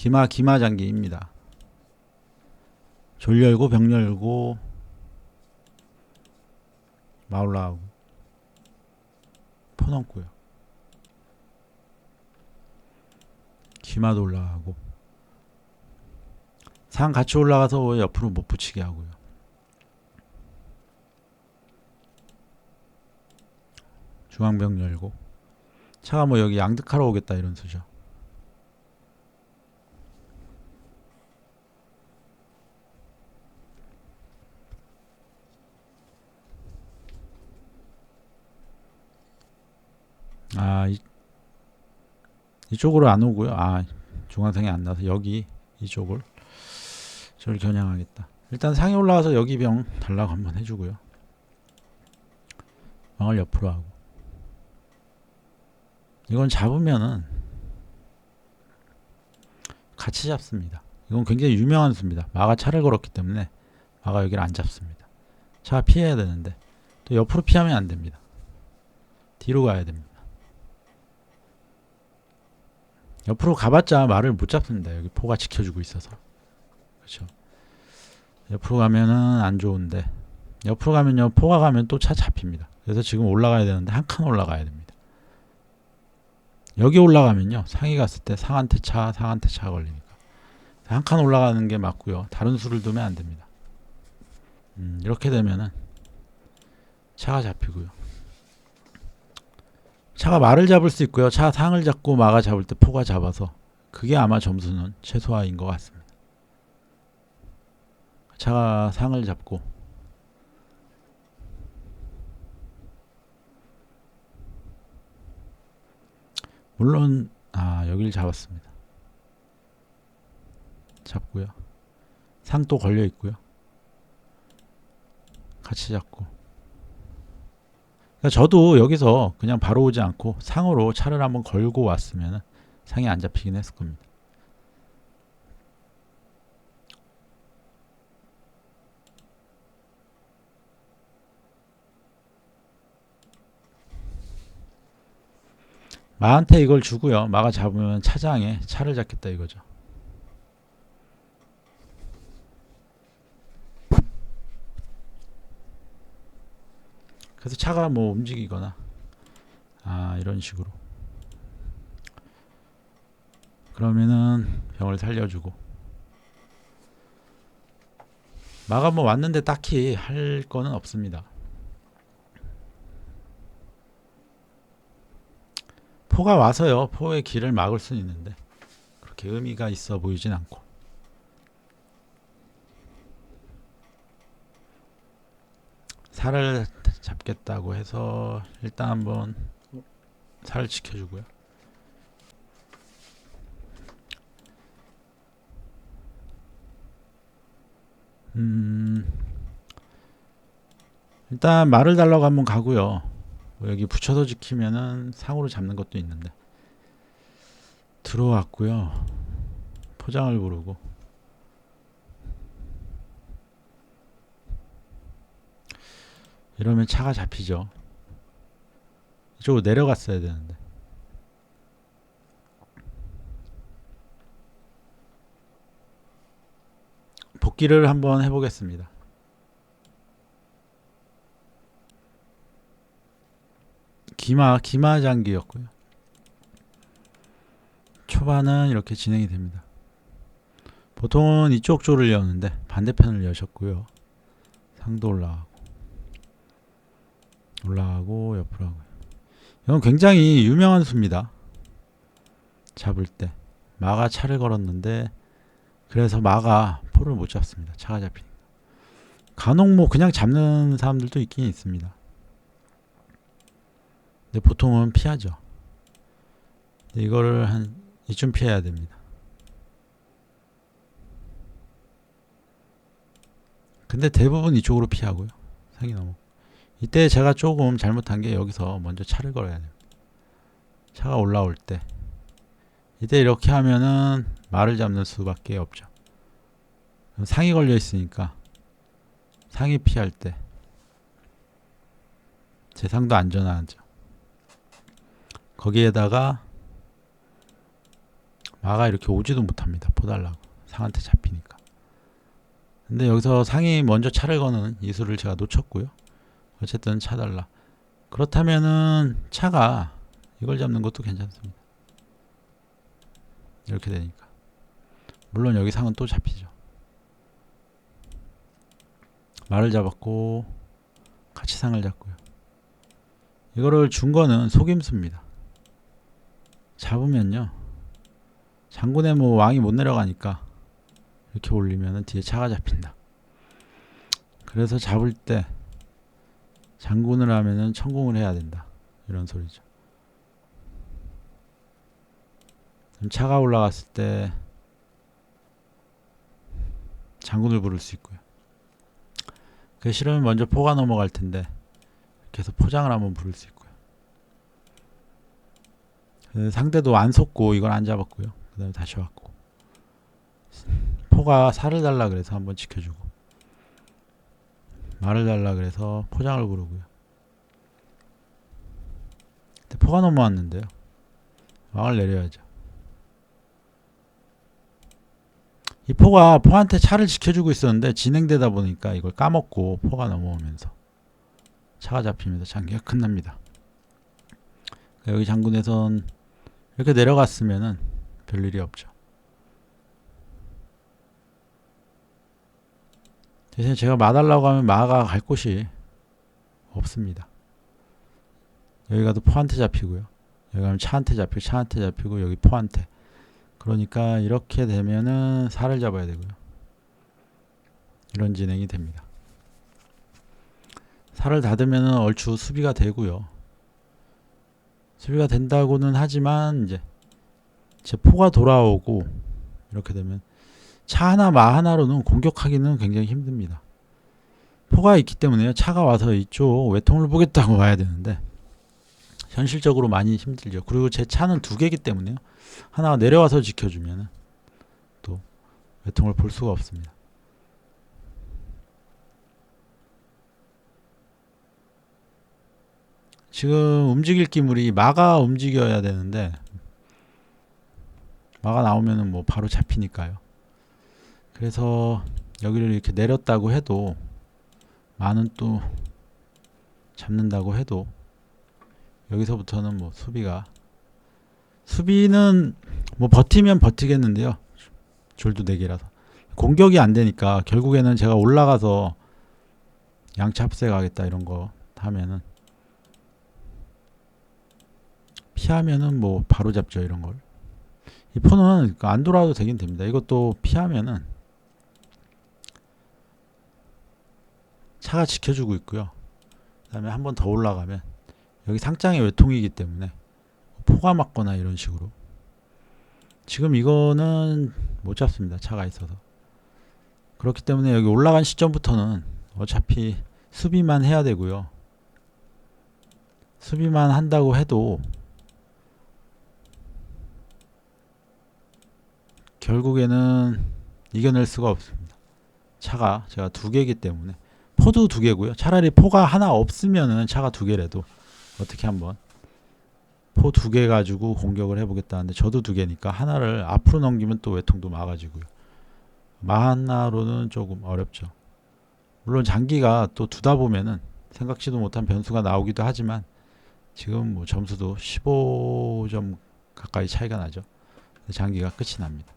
기마 기마 장기입니다. 졸 열고 병 열고 마올라하고 포 넘고요. 기마도 올라가고 상 같이 올라가서 옆으로 못 붙이게 하고요. 중앙병 열고 차가 뭐 여기 양득하러 오겠다 이런 소죠. 아, 이, 이쪽으로 안 오고요. 아, 중앙상이 안 나서 여기 이쪽을 저를 겨냥하겠다. 일단 상에 올라와서 여기 병 달라고 한번 해주고요. 망을 옆으로 하고. 이건 잡으면은 같이 잡습니다. 이건 굉장히 유명한 수입니다. 마가 차를 걸었기 때문에 마가 여기를 안 잡습니다. 차가 피해야 되는데 또 옆으로 피하면 안 됩니다. 뒤로 가야 됩니다. 옆으로 가봤자 말을 못 잡습니다. 여기 포가 지켜주고 있어서. 그렇죠. 옆으로 가면은 안 좋은데 옆으로 가면요 포가 가면 또 차 잡힙니다. 그래서 지금 올라가야 되는데 한 칸 올라가야 됩니다. 여기 올라가면요 상이 갔을 때 상한테 차 상한테 차 걸리니까 한 칸 올라가는 게 맞고요. 다른 수를 두면 안 됩니다. 음, 이렇게 되면은 차가 잡히고요. 차가 말을 잡을 수 있고요. 차 상을 잡고 마가 잡을 때 포가 잡아서 그게 아마 점수는 최소화인 것 같습니다. 차가 상을 잡고 물론 아 여기를 잡았습니다. 잡고요. 상 또 걸려 있고요. 같이 잡고. 그러니까 저도 여기서 그냥 바로 오지 않고 상으로 차를 한번 걸고 왔으면 상이 안 잡히긴 했을 겁니다. 마한테 이걸 주고요. 마가 잡으면 차장에 차를 잡겠다 이거죠. 그래서 차가 뭐 움직이거나 아 이런 식으로. 그러면은 병을 살려주고. 마가 뭐 왔는데 딱히 할 거는 없습니다. 포가 와서요. 포의 길을 막을 수는 있는데 그렇게 의미가 있어 보이진 않고. 살을 잡겠다고 해서 일단 한번 살을 지켜주고요. 음, 일단 말을 달라고 한번 가고요. 뭐 여기 붙여서 지키면은 상으로 잡는 것도 있는데 들어왔고요. 포장을 부르고 이러면 차가 잡히죠. 이쪽으로 내려갔어야 되는데. 복귀를 한번 해보겠습니다. 기마 기마 장기였고요. 초반은 이렇게 진행이 됩니다. 보통은 이쪽 조를 여는데 반대편을 여셨고요. 상도 올라가고 올라가고 옆으로 하고요. 이건 굉장히 유명한 수입니다. 잡을 때 마가 차를 걸었는데 그래서 마가 포를 못 잡습니다. 차가 잡히니까. 간혹 뭐 그냥 잡는 사람들도 있긴 있습니다. 근데 보통은 피하죠. 이거를 한 이쯤 피해야 됩니다. 근데 대부분 이쪽으로 피하고요. 상이 넘어. 이때 제가 조금 잘못한 게 여기서 먼저 차를 걸어야 돼요. 차가 올라올 때. 이때 이렇게 하면은 말을 잡는 수밖에 없죠. 상이 걸려 있으니까 상이 피할 때 제 상도 안전하죠. 거기에다가 마가 이렇게 오지도 못합니다. 포달라고 상한테 잡히니까. 근데 여기서 상이 먼저 차를 거는 이수를 제가 놓쳤고요. 어쨌든 차 달라. 그렇다면은 차가 이걸 잡는 것도 괜찮습니다. 이렇게 되니까. 물론 여기 상은 또 잡히죠. 말을 잡았고 같이 상을 잡고요. 이거를 준 거는 속임수입니다. 잡으면요. 장군의 뭐 왕이 못 내려가니까 이렇게 올리면은 뒤에 차가 잡힌다. 그래서 잡을 때 장군을 하면은 천공을 해야 된다. 이런 소리죠. 차가 올라갔을 때 장군을 부를 수 있고요. 그 싫으면 먼저 포가 넘어갈 텐데 계속 포장을 한번 부를 수 있고요. 그 상대도 안 속고 이걸 안 잡았고요. 그 다음에 다시 왔고 포가 살을 달라 그래서 한번 지켜주고 말을 달라 그래서 포장을 부르고요. 근데 포가 넘어왔는데요. 왕을 내려야죠. 이 포가 포한테 차를 지켜주고 있었는데 진행되다 보니까 이걸 까먹고 포가 넘어오면서 차가 잡히면서 장기가 끝납니다. 여기 장군에선 이렇게 내려갔으면은 별일이 없죠. 대신에 제가 마달라고 하면 마가 갈 곳이 없습니다. 여기 가도 포한테 잡히고요. 여기 가면 차한테 잡히고 차한테 잡히고 여기 포한테. 그러니까 이렇게 되면은 살을 잡아야 되고요. 이런 진행이 됩니다. 살을 닫으면은 얼추 수비가 되고요. 수비가 된다고는 하지만 이제 제 포가 돌아오고 이렇게 되면 차 하나 마 하나로는 공격하기는 굉장히 힘듭니다. 포가 있기 때문에요. 차가 와서 이쪽 외통을 보겠다고 와야 되는데 현실적으로 많이 힘들죠. 그리고 제 차는 두 개이기 때문에요. 하나가 내려와서 지켜주면 또 외통을 볼 수가 없습니다. 지금 움직일 기물이 마가 움직여야 되는데 마가 나오면은 뭐 바로 잡히니까요. 그래서 여기를 이렇게 내렸다고 해도 마는 또 잡는다고 해도 여기서부터는 뭐 수비가 수비는 뭐 버티면 버티겠는데요. 줄도 4개라서 공격이 안 되니까 결국에는 제가 올라가서 양차 합세 가겠다 이런 거 하면은 피하면은 뭐 바로 잡죠 이런 걸. 이 포는 안 돌아도 되긴 됩니다. 이것도 피하면은 차가 지켜주고 있고요. 그 다음에 한 번 더 올라가면 여기 상장의 외통이기 때문에 포가 맞거나 이런 식으로 지금 이거는 못 잡습니다. 차가 있어서 그렇기 때문에 여기 올라간 시점부터는 어차피 수비만 해야 되고요. 수비만 한다고 해도 결국에는 이겨낼 수가 없습니다. 차가 제가 두 개이기 때문에 포도 두 개고요. 차라리 포가 하나 없으면은 차가 두 개라도 어떻게 한번 포 두 개 가지고 공격을 해보겠다는데 저도 두 개니까 하나를 앞으로 넘기면 또 외통도 막아지고요. 마 하나로는 조금 어렵죠. 물론 장기가 또 두다 보면은 생각지도 못한 변수가 나오기도 하지만 지금 뭐 점수도 15점 가까이 차이가 나죠. 장기가 끝이 납니다.